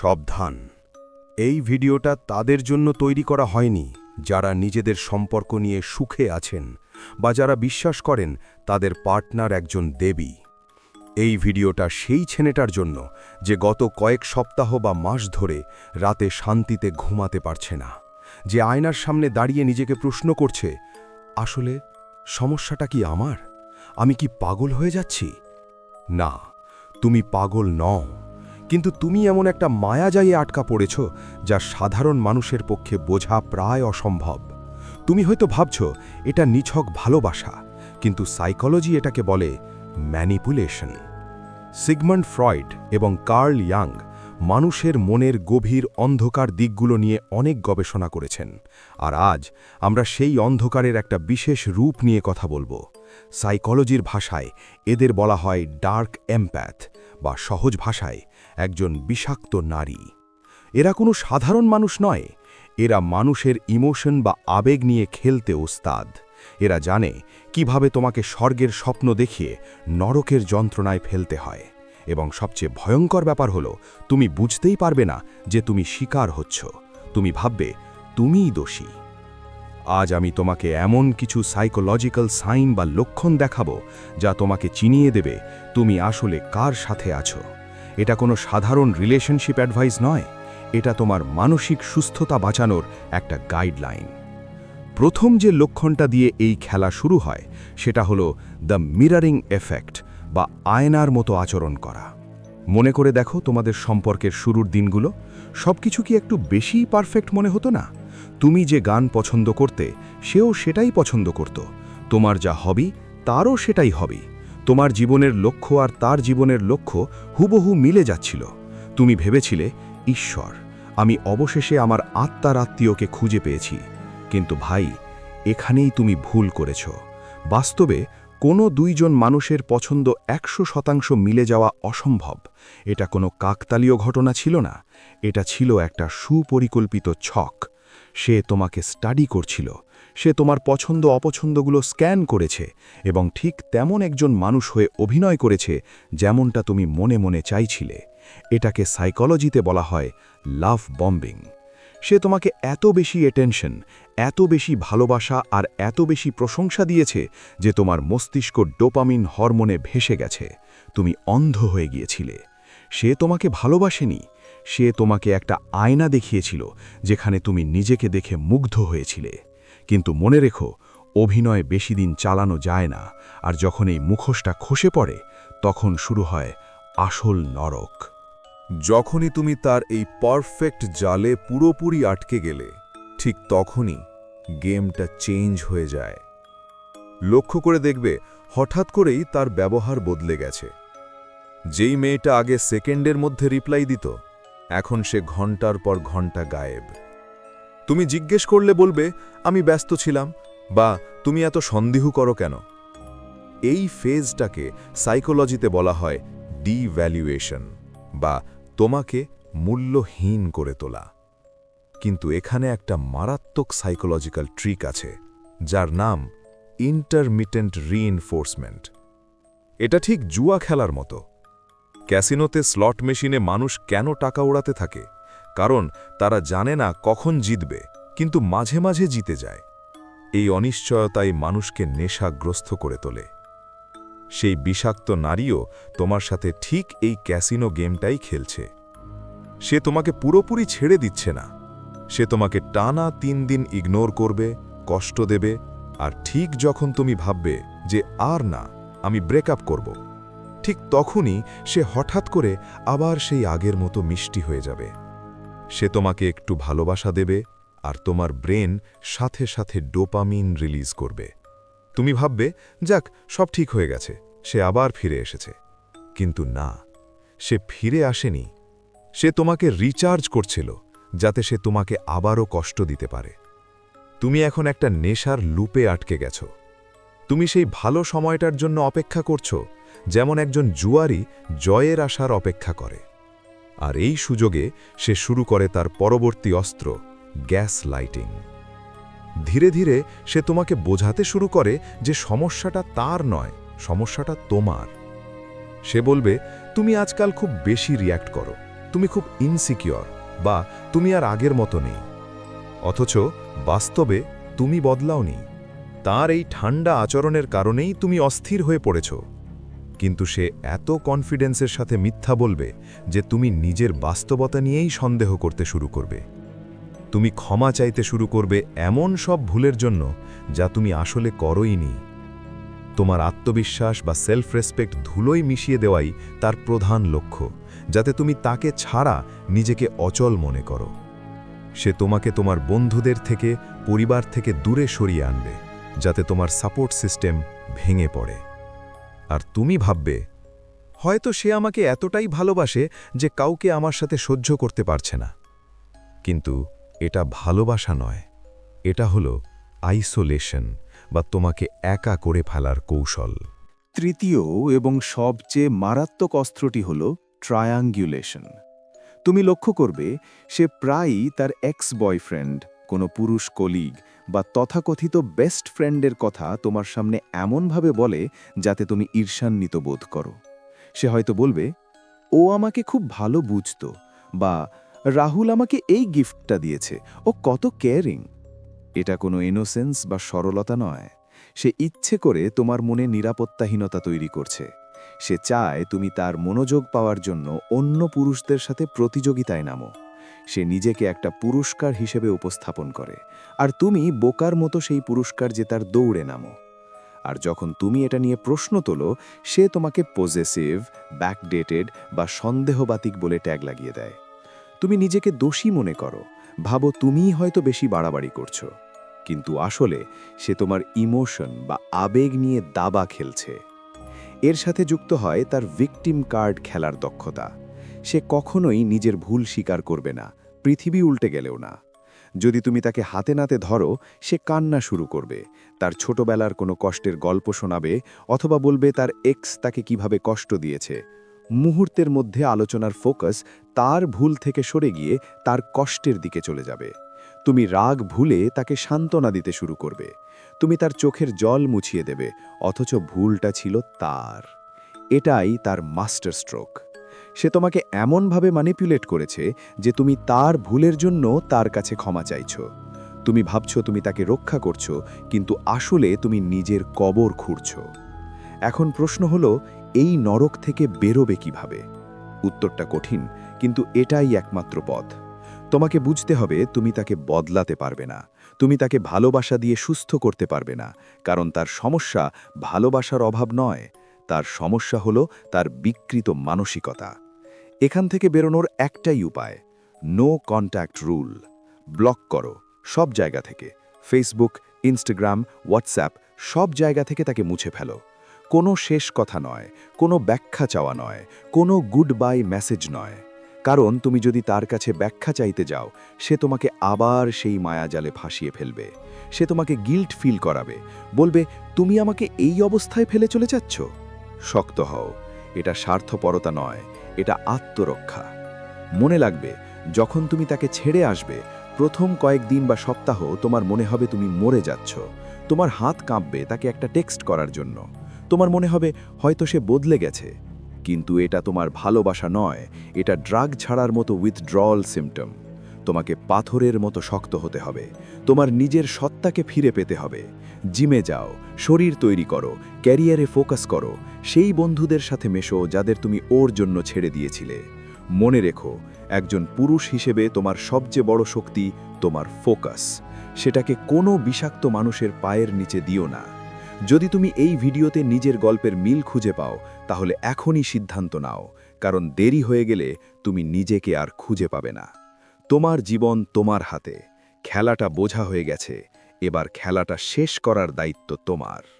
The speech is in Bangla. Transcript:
সাবধান। এই ভিডিওটা তাদের জন্য তৈরি করা হয়নি। যারা নিজেদের সম্পর্ক নিয়ে সুখে আছেন বা যারা বিশ্বাস করেন তাদের পার্টনার একজন দেবী। এই ভিডিওটা সেই ছেলেটার জন্য যে গত কয়েক সপ্তাহ বা মাস ধরে রাতে শান্তিতে ঘুমাতে পারছে না। যে আয়নার সামনে দাঁড়িয়ে নিজেকে প্রশ্ন করছে, আসলে সমস্যাটা কি আমার? আমি কি পাগল হয়ে যাচ্ছি? না, তুমি পাগল নও। কিন্তু তুমি এমন একটা মায়াজাইয়ে আটকা পড়েছ যা সাধারণ মানুষের পক্ষে বোঝা প্রায় অসম্ভব। তুমি হয়তো ভাবছ, এটা নিছক ভালোবাসা, কিন্তু সাইকোলজি এটাকে বলে ম্যানিপুলেশন। সিগমন্ড ফ্রয়েড এবং কার্ল ইয়াং মানুষের মনের গভীর অন্ধকার দিকগুলো নিয়ে অনেক গবেষণা করেছেন, আর আজ আমরা সেই অন্ধকারের একটা বিশেষ রূপ নিয়ে কথা বলব। সাইকোলজির ভাষায় এদের বলা হয় ডার্ক এম্প্যাথ বা সহজ ভাষায় একজন বিষাক্ত নারী। এরা কোনো সাধারণ মানুষ নয়, এরা মানুষের ইমোশন বা আবেগ নিয়ে খেলতে ওস্তাদ। এরা জানে কীভাবে তোমাকে স্বর্গের স্বপ্ন দেখিয়ে নরকের যন্ত্রণায় ফেলতে হয় এবং সবচেয়ে ভয়ঙ্কর ব্যাপার হলো, তুমি বুঝতেই পারবে না যে তুমি শিকার হচ্ছ। তুমি ভাববে, তুমিই দোষী। আজ আমি তোমাকে এমন কিছু সাইকোলজিক্যাল সাইন বা লক্ষণ দেখাবো যা তোমাকে চিনিয়ে দেবে তুমি আসলে কার সাথে আছো। এটা কোনো সাধারণ রিলেশনশিপ অ্যাডভাইস নয়, এটা তোমার মানসিক সুস্থতা বাঁচানোর একটা গাইডলাইন প্রথম যে লক্ষণটা দিয়ে এই খেলা শুরু হয়, সেটা হলো দ্য মিরারিং এফেক্ট বা আয়নার মতো আচরণ করা। মনে করে দেখো তোমাদের সম্পর্কের শুরুর দিনগুলো সব কিছু কি একটু বেশিই পারফেক্ট মনে হতো না? তুমি যে গান পছন্দ করতে, সেও সেটাই পছন্দ করত। তোমার যা হবি, তারও সেটাই হবি। তোমার জীবনের লক্ষ্য আর তার জীবনের লক্ষ্য হুবহু মিলে যাচ্ছিল। তুমি ভেবেছিলে, ঈশ্বর, আমি অবশেষে আমার আত্মার আত্মীয়কে খুঁজে পেয়েছি। কিন্তু ভাই, এখানেই তুমি ভুল করেছ। বাস্তবে, কোনো দুইজন মানুষের পছন্দ একশো শতাংশ মিলে যাওয়া অসম্ভব। এটা কোনো কাকতালীয় ঘটনা ছিল না। এটা ছিল একটা সুপরিকল্পিত ছক। সে তোমাকে স্টাডি করছিল। সে তোমার পছন্দ অপছন্দগুলো স্ক্যান করেছে এবং ঠিক তেমন একজন মানুষ হয়ে অভিনয় করেছে যেমনটা তুমি মনে মনে চাইছিলে। এটাকে সাইকোলজিতে বলা হয় লাভ বম্বিং সে তোমাকে এত বেশি অ্যাটেনশন এত বেশি ভালোবাসা আর এত বেশি প্রশংসা দিয়েছে যে তোমার মস্তিষ্ক ডোপামিন হরমোনে ভেসে গেছে। তুমি অন্ধ হয়ে গিয়েছিলে। সে তোমাকে ভালোবাসেনি সে তোমাকে একটা আয়না দেখিয়েছিল, যেখানে তুমি নিজেকে দেখে মুগ্ধ হয়েছিলে। কিন্তু মনে রেখো, অভিনয় বেশি দিন চালানো যায় না, আর যখন এই মুখোশটা খসে পড়ে, তখন শুরু হয় আসল নরক। যখনই তুমি তার এই পারফেক্ট জালে পুরোপুরি আটকে গেলে, ঠিক তখনই গেমটা চেঞ্জ হয়ে যায়। লক্ষ্য করে দেখবে, হঠাৎ করেই তার ব্যবহার বদলে গেছে। যেই মেয়েটা আগে সেকেন্ডের মধ্যে রিপ্লাই দিত এখন সে ঘণ্টার পর ঘণ্টা গায়েব। তুমি জিজ্ঞেস করলে বলবে, আমি ব্যস্ত ছিলাম বা তুমি এত সন্দেহ করো কেন? এই ফেজটাকে সাইকোলজিতে বলা হয় ডিভ্যালুয়েশন বা তোমাকে মূল্যহীন করে তোলা। কিন্তু এখানে একটা মারাত্মক সাইকোলজিক্যাল ট্রিক আছে, যার নাম ইন্টারমিটেন্ট রিইনফোর্সমেন্ট এটা ঠিক জুয়া খেলার মতো। ক্যাসিনোতে স্লট মেশিনে মানুষ কেন টাকা ওড়াতে থাকে? কারণ তারা জানে না কখন জিতবে, কিন্তু মাঝে মাঝে জিতে যায়। এই অনিশ্চয়তাই মানুষকে নেশাগ্রস্ত করে তোলে। সেই বিষাক্ত নারীও তোমার সাথে ঠিক এই ক্যাসিনো গেমটাই খেলছে। সে তোমাকে পুরোপুরি ছেড়ে দিচ্ছে না। সে তোমাকে টানা তিন দিন ইগনোর করবে, কষ্ট দেবে, আর ঠিক যখন তুমি ভাববে যে আর না, আমি ব্রেকআপ করব। ঠিক তখনই সে হঠাৎ করে আবার সেই আগের মতো মিষ্টি হয়ে যাবে। সে তোমাকে একটু ভালোবাসা দেবে আর তোমার ব্রেন সাথে সাথে ডোপামিন রিলিজ করবে। তুমি ভাববে, যাক, সব ঠিক হয়ে গেছে, সে আবার ফিরে এসেছে। কিন্তু না, সে ফিরে আসেনি। সে তোমাকে রিচার্জ করছিল, যাতে সে তোমাকে আবারও কষ্ট দিতে পারে। তুমি এখন একটা নেশার লুপে আটকে গেছ। তুমি সেই ভালো সময়টার জন্য অপেক্ষা করছ যেমন একজন জুয়ারি জয়ের আশার অপেক্ষা করে। আর এই সুযোগে সে শুরু করে তার পরবর্তী অস্ত্র, গ্যাস লাইটিং। ধীরে ধীরে সে তোমাকে বোঝাতে শুরু করে যে সমস্যাটা তার নয়, সমস্যাটা তোমার। সে বলবে, তুমি আজকাল খুব বেশি রিয়্যাক্ট করো। তুমি খুব ইনসিকিওর বা তুমি আর আগের মতো নেই। অথচ বাস্তবে তুমি বদলাওনি। তার এই ঠান্ডা আচরণের কারণেই তুমি অস্থির হয়ে পড়েছ। কিন্তু সে এত কনফিডেন্সের সাথে মিথ্যা বলবে যে তুমি নিজের বাস্তবতা নিয়েই সন্দেহ করতে শুরু করবে। তুমি ক্ষমা চাইতে শুরু করবে এমন সব ভুলের জন্য যা তুমি আসলে করোইনি তোমার আত্মবিশ্বাস বা সেলফ রেসপেক্ট ধুলোই মিশিয়ে দেওয়াই তার প্রধান লক্ষ্য, যাতে তুমি তাকে ছাড়া নিজেকে অচল মনে করো। সে তোমাকে তোমার বন্ধুদের থেকে, পরিবার থেকে দূরে সরিয়ে আনবে, যাতে তোমার সাপোর্ট সিস্টেম ভেঙে পড়ে। আর তুমি ভাববে, হয়তো সে আমাকে এতটাই ভালোবাসে যে কাউকে আমার সাথে সহ্য করতে পারছে না। কিন্তু এটা ভালোবাসা নয়, এটা হলো আইসোলেশন বা তোমাকে একা করে ফেলার কৌশল। তৃতীয় এবং সবচেয়ে মারাত্মক অস্ত্রটি হল ট্রায়াঙ্গুলেশন তুমি লক্ষ্য করবে, সে প্রায়ই তার এক্স বয়ফ্রেন্ড কোনো পুরুষ কলিগ বা তথাকথিত বেস্ট ফ্রেন্ডের কথা তোমার সামনে এমনভাবে বলে যাতে তুমি ঈর্ষান্বিত বোধ করো। সে হয়তো বলবে, ও আমাকে খুব ভালো বুঝতো বা, রাহুল আমাকে এই গিফটটা দিয়েছে, ও কত কেয়ারিং এটা কোনো ইনোসেন্স বা সরলতা নয়। সে ইচ্ছে করে তোমার মনে নিরাপত্তাহীনতা তৈরি করছে। সে চায় তুমি তার মনোযোগ পাওয়ার জন্য অন্য পুরুষদের সাথে প্রতিযোগিতায় নামো। সে নিজেকে একটা পুরস্কার হিসেবে উপস্থাপন করে। আর তুমি বোকার মতো সেই পুরস্কার জেতার দৌড়ে নামো। আর যখন তুমি এটা নিয়ে প্রশ্ন তোলো, সে তোমাকে পজেসিভ ব্যাকডেটেড বা সন্দেহবাতিক বলে ট্যাগ লাগিয়ে দেয়। তুমি নিজেকে দোষী মনে করো। ভাবো তুমিই হয়তো বেশি বাড়াবাড়ি করছ। কিন্তু আসলে সে তোমার ইমোশন বা আবেগ নিয়ে দাবা খেলছে। এর সাথে যুক্ত হয় তার ভিকটিম কার্ড খেলার দক্ষতা। সে কখনোই নিজের ভুল স্বীকার করবে না, পৃথিবী উল্টে গেলেও না। যদি তুমি তাকে হাতে নাতে ধরো, সে কান্না শুরু করবে, তার ছোটবেলার কোনো কষ্টের গল্প শোনাবে, অথবা বলবে তার এক্স তাকে কীভাবে কষ্ট দিয়েছে। মুহূর্তের মধ্যে আলোচনার ফোকাস তার ভুল থেকে সরে গিয়ে তার কষ্টের দিকে চলে যাবে। তুমি রাগ ভুলে তাকে সান্ত্বনা দিতে শুরু করবে। তুমি তার চোখের জল মুছিয়ে দেবে, অথচ ভুলটা ছিল তার। এটাই তার মাস্টার স্ট্রোক। সে তোমাকে এমনভাবে ম্যানিপুলেট করেছে যে তুমি তার ভুলের জন্য তার কাছে ক্ষমা চাইছ। তুমি ভাবছ তুমি তাকে রক্ষা করছ, কিন্তু আসলে তুমি নিজের কবর খুঁড়ছ। এখন প্রশ্ন হলো, এই নরক থেকে বেরোবে কীভাবে? উত্তরটা কঠিন, কিন্তু এটাই একমাত্র পথ। তোমাকে বুঝতে হবে, তুমি তাকে বদলাতে পারবে না। তুমি তাকে ভালোবাসা দিয়ে সুস্থ করতে পারবে না, কারণ তার সমস্যা ভালোবাসার অভাব নয়। তার সমস্যা হলো তার বিকৃত মানসিকতা। এখান থেকে বেরোনোর একটাই উপায় নো কন্ট্যাক্ট রুল ব্লক করো সব জায়গা থেকে ফেসবুক ইনস্টাগ্রাম হোয়াটসঅ্যাপ সব জায়গা থেকে তাকে মুছে ফেলো। কোনো শেষ কথা নয়, কোনো ব্যাখ্যা চাওয়া নয়, কোনো গুড বাই মেসেজ নয়। কারণ তুমি যদি তার কাছে ব্যাখ্যা চাইতে যাও, সে তোমাকে আবার সেই মায়াজালে ফাঁসিয়ে ফেলবে। সে তোমাকে গিল্ট ফিল করাবে। বলবে, তুমি আমাকে এই অবস্থায় ফেলে চলে যাচ্ছ? শক্ত হও। এটা স্বার্থপরতা নয়, এটা আত্মরক্ষা। মনে লাগবে, যখন তুমি তাকে ছেড়ে আসবে, প্রথম কয়েকদিন বা সপ্তাহ তোমার মনে হবে তুমি মরে যাচ্ছ। তোমার হাত কাঁপবে তাকে একটা টেক্সট করার জন্য। তোমার মনে হবে, হয়তো সে বদলে গেছে। কিন্তু এটা তোমার ভালোবাসা নয়, এটা ড্রাগ ছাড়ার মতো উইথড্রল সিমটম তোমাকে পাথরের মতো শক্ত হতে হবে। তোমার নিজের সত্তাকে ফিরে পেতে হবে। জিমে যাও, শরীর তৈরি করো, ক্যারিয়ারে ফোকাস করো, সেই বন্ধুদের সাথে মেশো যাদের তুমি ওর জন্য ছেড়ে দিয়েছিলে। মনে রেখো, একজন পুরুষ হিসেবে তোমার সবচেয়ে বড় শক্তি তোমার ফোকাস। সেটাকে কোনো বিষাক্ত মানুষের পায়ের নিচে দিও না। যদি তুমি এই ভিডিওতে নিজের গল্পের মিল খুঁজে পাও, তাহলে এখনই সিদ্ধান্ত নাও, কারণ দেরি হয়ে গেলে তুমি নিজেকে আর খুঁজে পাবে না। তোমার জীবন তোমার হাতে। খেলাটা বোঝা হয়ে গেছে। এবার খেলাটা শেষ করার দায়িত্ব তোমার।